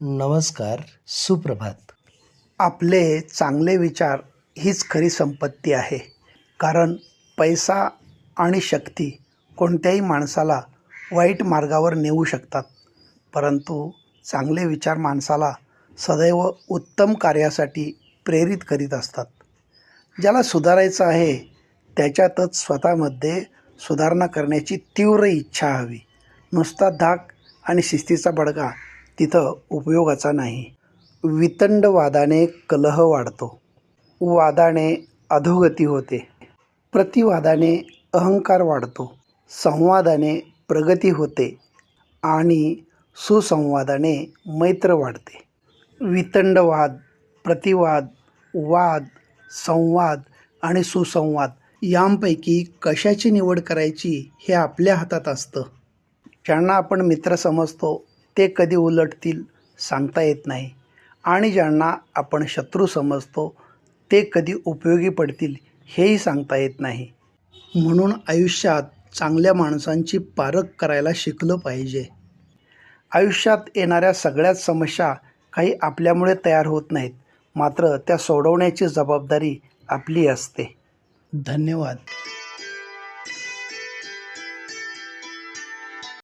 नमस्कार सुप्रभात. आपले चांगले विचार हीच खरी संपत्ती आहे. कारण पैसा आणि शक्ती कोणत्याही माणसाला वाईट मार्गावर नेऊ शकतात. परंतु चांगले विचार माणसाला सदैव उत्तम कार्यासाठी प्रेरित करीत असतात. ज्याला सुधारायचं आहे त्याच्यातच स्वतःमध्ये सुधारणा करण्याची तीव्र इच्छा हवी. नुसता धाक आणि शिस्तीचा बडगा तिथं उपयोगाचा नाही. वितंडवादाने कलह वाढतो. वादाने अधोगती होते. प्रतिवादाने अहंकार वाढतो. संवादाने प्रगती होते आणि सुसंवादाने मैत्र वाढते. वितंडवाद प्रतिवाद वाद संवाद आणि सुसंवाद यांपैकी कशाची निवड करायची हे आपल्या हातात असतं. ज्यांना आपण मित्र समजतो ते कधी उलटतील सांगता येत नाही. आणि ज्यांना आपण शत्रू समजतो ते कधी उपयोगी पडतील हेही सांगता येत नाही. म्हणून आयुष्यात चांगल्या माणसांची पारख करायला शिकलं पाहिजे. आयुष्यात येणाऱ्या सगळ्याच समस्या काही आपल्यामुळे तयार होत नाहीत मात्र त्या सोडवण्याची जबाबदारी आपली असते. धन्यवाद.